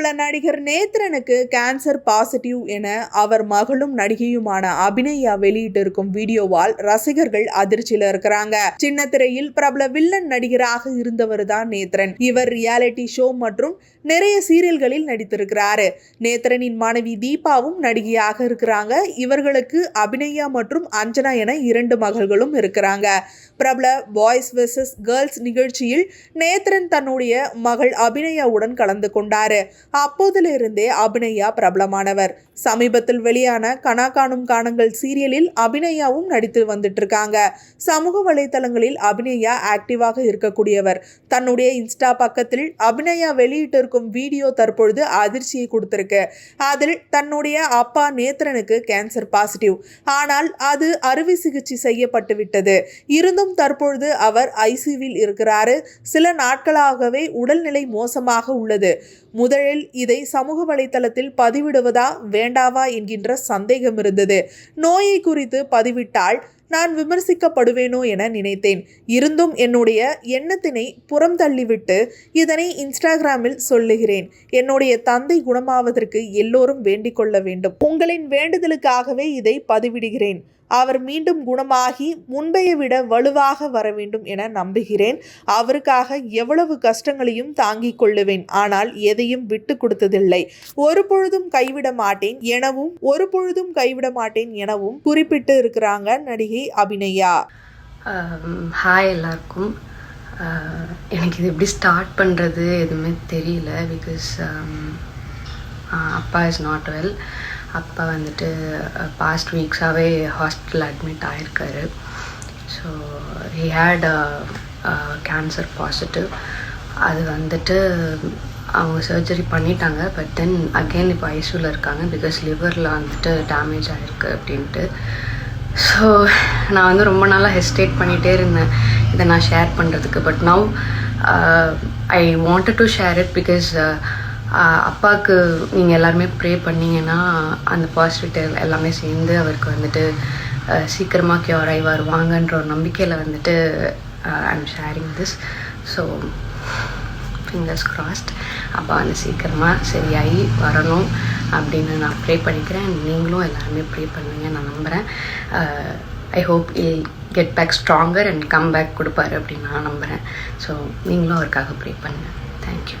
பிரபல நடிகர் நேத்ரனுக்கு cancer positive என அவர் மகளும் நடிகையுமான அபிநயா வெளியிட்டிருக்கும் வீடியோவால் ரசிகர்கள் அதிர்ச்சியில் இருக்கிறாங்க. சின்ன திரையில் பிரபல வில்லன் நடிகராக இருந்தவர் தான் நேத்ரன். இவர் ரியாலிட்டி ஷோ மற்றும் நிறைய சீரியல்களில் நடித்திருக்கிறாரு. நேத்ரனின் மனைவி தீபாவும் நடிகையாக இருக்கிறாங்க. இவர்களுக்கு அபிநயா மற்றும் அஞ்சனா என இரண்டு மகள்களும் இருக்கிறாங்க. பிரபல பாய்ஸ் வெர்சஸ் கேர்ள்ஸ் நிகழ்ச்சியில் நேத்ரன் தன்னுடைய மகள் அபிநயாவுடன் கலந்து கொண்டாரு. அப்போதிலிருந்தே அபிநயா பிரபலமானவர். சமீபத்தில் வெளியான கனா காணும் காணங்கள் சீரியலில் அபிநயாவும் நடித்து வந்துட்டு இருக்காங்க சமூக வலைத்தளங்களில் அபிநயா ஆக்டிவாக இருக்கக்கூடியவர். தன்னுடைய இன்ஸ்டா பக்கத்தில் அபிநயா வெளியிட்டிருக்கும் வீடியோ தற்பொழுது அதிர்ச்சியை கொடுத்திருக்கு. அதில் தன்னுடைய அப்பா நேத்ரனுக்கு கேன்சர் பாசிட்டிவ். ஆனால் அது அறுவை சிகிச்சை செய்யப்பட்டு விட்டது. இருந்தும் தற்பொழுது அவர் ஐசியூவில் இருக்கிறாரு. சில நாட்களாகவே உடல்நிலை மோசமாக உள்ளது. முதலில் இதை சமூக வலைத்தளத்தில் பதிவிடுவதா வேண்டாவா என்கின்ற சந்தேகம் இருந்தது. நோயை குறித்து பதிவிட்டால் நான் விமர்சிக்கப்படுவேனோ என நினைத்தேன். இருந்தும் என்னுடைய எண்ணத்தினை புறம் தள்ளிவிட்டு இதனை இன்ஸ்டாகிராமில் சொல்லுகிறேன். என்னுடைய தந்தை குணமாவதற்கு எல்லோரும் வேண்டிக் கொள்ள வேண்டும். உங்களின் வேண்டுதலுக்காகவே இதை பதிவிடுகிறேன். அவர் மீண்டும் குணமாகி முன்பையை விட வலுவாக வர வேண்டும் என நம்புகிறேன். அவருக்காக எவ்வளவு கஷ்டங்களையும் தாங்கிக் கொள்ளுவேன். ஆனால் எதையும் விட்டு கொடுத்ததில்லை. ஒரு பொழுதும் கைவிட மாட்டேன் எனவும் ஒரு பொழுதும் கைவிட மாட்டேன் எனவும் குறிப்பிட்டு இருக்கிறாங்க நடிகை அபிநயா. ஹாய் எல்லாருக்கும். எனக்கு இது எப்படி ஸ்டார்ட் பண்ணுறது எதுவுமே தெரியல பிகாஸ் அப்பா இஸ் நாட் வெல் அப்பா வந்துட்டு பாஸ்ட் வீக்ஸாகவே hospital admit ஆகிருக்காரு so he had cancer positive அது வந்துட்டு அவங்க சர்ஜரி பண்ணிட்டாங்க. பட் தென் அகெயின் இப்போ ஐசியூவில் இருக்காங்க. பிகாஸ் லிவரில் வந்துட்டு டேமேஜ் ஆகிருக்கு அப்படின்ட்டு. ஸோ நான் வந்து ரொம்ப நாளாக ஹெஸ்டேட் பண்ணிகிட்டே இருந்தேன். இதை நான் ஷேர் பண்ணுறதுக்கு but now I wanted to share it because அப்பாவுக்கு நீங்கள் எல்லாருமே ப்ரே பண்ணீங்கன்னா அந்த பாசிட்டிவ் எல்லாமே சேர்ந்து அவருக்கு வந்துட்டு சீக்கிரமாக க்யூர் ஆகி வருவாங்கன்ற ஒரு நம்பிக்கையில் வந்துட்டு I am sharing this so fingers crossed அப்பா வந்து சீக்கிரமாக சரியாகி வரணும் அப்படின்னு நான் ப்ரே பண்ணிக்கிறேன். நீங்களும் எல்லாருமே ப்ரே பண்ணுங்க நான் நம்புகிறேன் I hope he'll get back stronger and come back கொடுப்பாரு அப்படின்னு நான் நம்புகிறேன் ஸோ நீங்களும் அவருக்காக ப்ரே பண்ணுங்கள் தேங்க்யூ